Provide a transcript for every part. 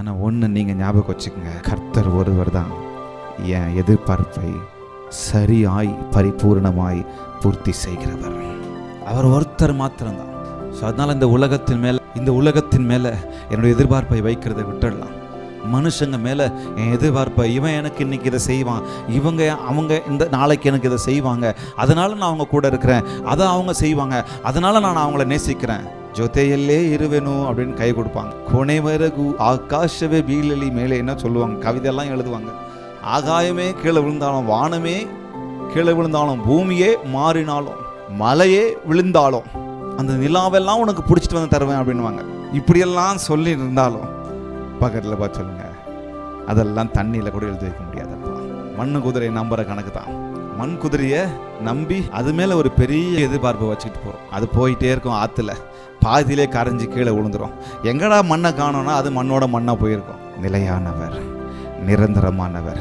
ஆனால் ஒன்று நீங்கள் ஞாபகம் வச்சுக்கோங்க. கர்த்தர் ஒருவர் தான். என் எதிர்பார்ப்பை சரியாய் பரிபூர்ணமாய் பூர்த்தி செய்கிறவர். அவர் ஒருத்தர் மாத்திரம்தான். ஸோ அதனால் இந்த உலகத்தின் மேலே இந்த உலகத்தின் மேலே என்னுடைய எதிர்பார்ப்பை வைக்கிறதை விட்டுடலாம். மனுஷங்க மேலே என் எதிர்பார்ப்பை இவன் எனக்கு இன்னைக்கு இதை செய்வான். இவங்க அவங்க இந்த நாளைக்கு எனக்கு இதை செய்வாங்க. அதனால் நான் அவங்க கூட இருக்கிறேன். அதை அவங்க செய்வாங்க. அதனால் நான் அவங்கள நேசிக்கிறேன். ஜொத்தையல்லே இருவேணும் அப்படின்னு கை கொடுப்பாங்க. கொனைவரகு ஆகாஷவே பீலலி மேலே என்ன சொல்லுவாங்க? கவிதையெல்லாம் எழுதுவாங்க. ஆகாயமே கீழே விழுந்தாலும் வானமே கீழே விழுந்தாலும் பூமியே மாறினாலும் மலையே விழுந்தாலும் அந்த நிலாவெல்லாம் உனக்கு பிடிச்சிட்டு வந்து தருவேன் அப்படின்னுவாங்க. இப்படியெல்லாம் சொல்லி இருந்தாலும் பக்கத்தில் பார்த்து சொல்லுங்க. அதெல்லாம் தண்ணியில் கூட எழுதி வைக்க முடியாதப்பா. மண்ணு குதிரையை நம்புற கணக்கு தான் மண் குதிரையை நம்பி அது மேலே ஒரு பெரிய எதிர்பார்ப்பை வச்சுக்கிட்டு போகிறோம் அது போயிட்டே இருக்கும் ஆற்றுல பாதியிலே கரைஞ்சி கீழே விழுந்துரும். எங்கடா மண்ணை காணோன்னா அது மண்ணோட மண்ணாக போயிருக்கும். நிலையானவர் நிரந்தரமானவர்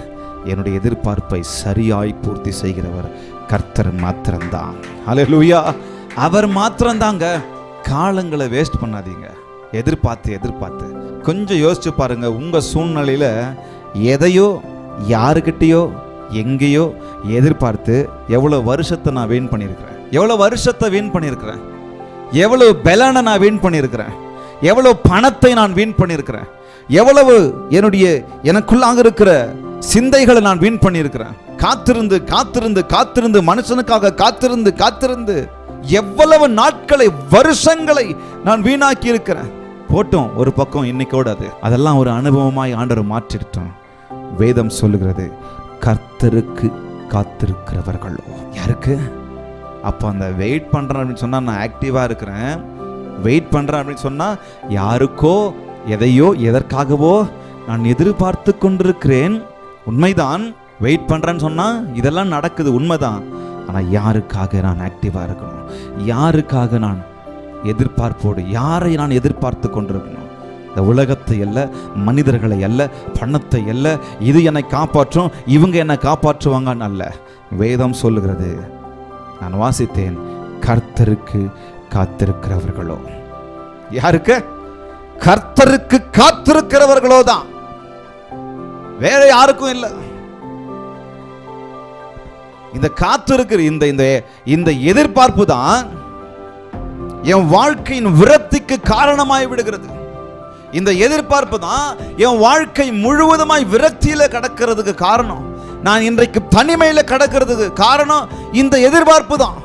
என்னுடைய எதிர்பார்ப்பை சரியாய் பூர்த்தி செய்கிறவர் கர்த்தர் மாத்திரம்தான். ஹalleluya அவர் மாத்திரம்தாங்க. காலங்களை வேஸ்ட் பண்ணாதீங்க. எதிர்பார்த்து எதிர்பார்த்து. கொஞ்சம் யோசிச்சு பாருங்க உங்க சூழ்நிலையில எதையோ யாருக்கிட்டேயோ எங்கேயோ எதிர்பார்த்து எவ்வளோ வருஷத்தை நான் வீண் பண்ணியிருக்கிறேன். எவ்வளோ வருஷத்தை வீண் பண்ணியிருக்கிறேன். எவ்வளவு பலனை நான் வீண் பண்ணியிருக்கிறேன்? எவ்வளவு பணத்தை நான் வீண் பண்ணியிருக்கிறேன்? எவ்வளவு என்னுடைய எனக்குள்ளாக இருக்கிற சிந்தைகளை நான் வீண் பண்ணியிருக்கிறேன்? காத்திருந்து காத்திருந்து காத்திருந்து மனுஷனுக்காக காத்திருந்து காத்திருந்து எவ்வளவு நாட்களை வருஷங்களை நான் வீணாக்கி இருக்கிறேன் போட்டோம் ஒரு பக்கம் இன்னைக்கோட அது. அதெல்லாம் ஒரு அனுபவமாய் ஆண்டவர் மாற்றிட்டோம் வேதம் சொல்லுகிறது கர்த்தருக்கு காத்திருக்கிறவர்களோ. யாருக்கு? அப்போ அந்த வெயிட் பண்ணுறேன் அப்படின்னு சொன்னால் நான் ஆக்டிவாக இருக்கிறேன். வெயிட் பண்ணுறேன் அப்படின்னு சொன்னால் யாருக்கோ எதையோ எதற்காகவோ நான் எதிர்பார்த்து கொண்டிருக்கிறேன். உண்மைதான் வெயிட் பண்ணுறேன்னு சொன்னால் இதெல்லாம் நடக்குது உண்மைதான். ஆனால் யாருக்காக நான் ஆக்டிவாக இருக்கணும்? யாருக்காக நான் எதிர்பார்ப்போடு யாரை நான் எதிர்பார்த்து கொண்டிருக்கணும்? இந்த உலகத்தை அல்ல மனிதர்களை அல்ல பணத்தை அல்ல இது என்னை காப்பாற்றும் இவங்க என்னை காப்பாற்றுவாங்கன்னு அல்ல. வேதம் சொல்லுகிறது நான் வாசித்தேன். கர்த்தருக்கு காத்திருக்கிறவர்களோ. யாருக்கு? கர்த்தருக்கு காத்திருக்கிறவர்களோ தான். வேற யாருக்கும் இல்லை. இந்த காத்திருக்கிற இந்த இந்த இந்த எதிர்பார்ப்பு தான் என் வாழ்க்கையின் விரத்திக்கு காரணமாய் விடுகிறது. இந்த எதிர்பார்ப்பு தான் என் வாழ்க்கை முழுவதுமாய் விரக்தியில கடக்கிறதுக்கு காரணம். நான் இன்றைக்கு தனிமையில் கிடக்கிறதுக்கு காரணம் இந்த எதிர்பார்ப்பு தான்.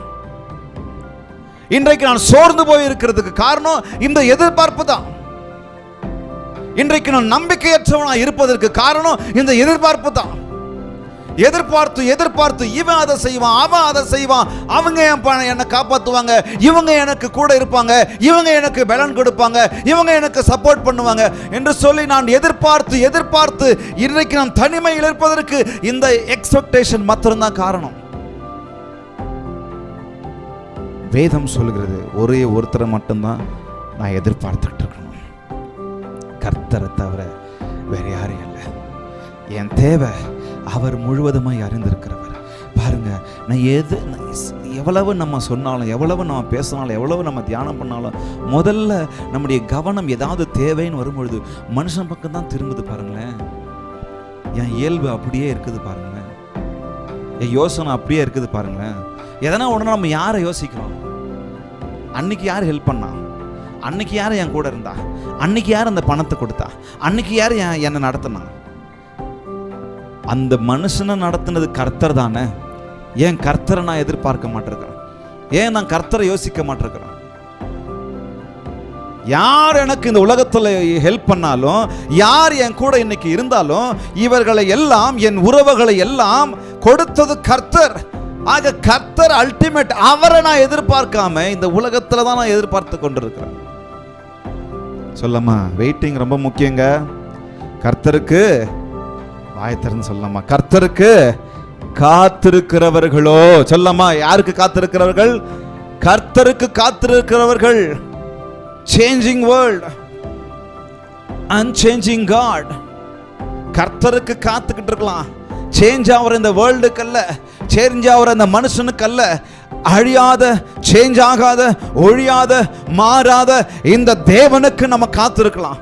இன்றைக்கு நான் சோர்ந்து போய் இருக்கிறதுக்கு காரணம் இந்த எதிர்பார்ப்பு தான். இன்றைக்கு நான் நம்பிக்கையற்றவனாக இருப்பதற்கு காரணம் இந்த எதிர்பார்ப்பு தான். எதிர்பார்த்து எதிர்பார்த்து இவன் அதை செய்வான் அவன் அதை செய்வான். அவங்க என் என்னை காப்பாற்றுவாங்க இவங்க எனக்கு கூட இருப்பாங்க. இவங்க எனக்கு பலன் கொடுப்பாங்க. இவங்க எனக்கு சப்போர்ட் பண்ணுவாங்க. என்று சொல்லி நான் எதிர்பார்த்து எதிர்பார்த்து இன்றைக்கு நான் தனிமையில் இருப்பதற்கு இந்த எக்ஸ்பெக்டேஷன் மாத்திரம்தான் காரணம். வேதம் சொல்கிறது ஒரே ஒருத்தரை மட்டும்தான் நான் எதிர்பார்த்துக்கிட்டு இருக்கணும். கர்த்தரை தவிர வேறு யாரும் இல்லை. என் தேவை அவர் முழுவதுமாய் அறிந்திருக்கிறவர். பாருங்க நான் எது நான் எவ்வளவு நம்ம சொன்னாலும் எவ்வளவு நம்ம பேசினாலும் எவ்வளவு நம்ம தியானம் பண்ணாலும் முதல்ல நம்முடைய கவனம் ஏதாவது தேவைன்னு வரும்பொழுது மனுஷன் பக்கம் தான் திரும்புது பாருங்களேன். என் இயல்பு அப்படியே இருக்குது பாருங்களேன். என் யோசனை அப்படியே இருக்குது பாருங்களேன். எதனா உடனே நம்ம யாரை யோசிக்கிறோம்? அன்னைக்கு யார் ஹெல்ப் பண்ணா? அன்னைக்கு யார் என் கூட இருந்தா? அன்னைக்கு யார் அந்த பணத்தை கொடுத்தா? அன்னைக்கு யார் என் என்னை நடத்தினா? அந்த மனுஷனை நடத்தினது கர்த்தர் தானே. ஏன் கர்த்தரை நான் எதிர்பார்க்க மாட்டிருக்கிறேன்? ஏன் நான் கர்த்தரை யோசிக்க மாட்டிருக்கிறேன்? யார் எனக்கு இந்த உலகத்தில் ஹெல்ப் பண்ணாலும் யார் என் கூட இன்னைக்கு இருந்தாலும் இவர்களை எல்லாம் என் உறவுகளை எல்லாம் கொடுத்தது கர்த்தர். ஆக கர்த்தர் அல்டிமேட் அவரை நான் எதிர்பார்க்காம இந்த உலகத்துல தான் நான் எதிர்பார்த்து கொண்டிருக்கிறேன். சொல்லம்மா வெயிட்டிங் ரொம்ப முக்கியங்க. கர்த்தருக்கு ஆயத்தர்னு சொல்லலாமா? கர்த்தருக்கு காத்திருக்கிறவர்களோ சொல்லம்மா யாருக்கு காத்திருக்கிறவர்கள்? கர்த்தருக்கு காத்திருக்கிறவர்கள். சேஞ்சிங் வேர்ல்ட் அன்சேஞ்சிங் காட் கர்த்தருக்கு காத்துக்கிட்டு இருக்கலாம். சேஞ்ச் ஆகிற இந்த வேர்ல்டுக்கு அல்ல சேஞ்ச் ஆகிற இந்த மனுஷனுக்கு அல்ல அழியாத சேஞ்ச் ஆகாத ஒழியாத மாறாத இந்த தேவனுக்கு நம்ம காத்திருக்கலாம்.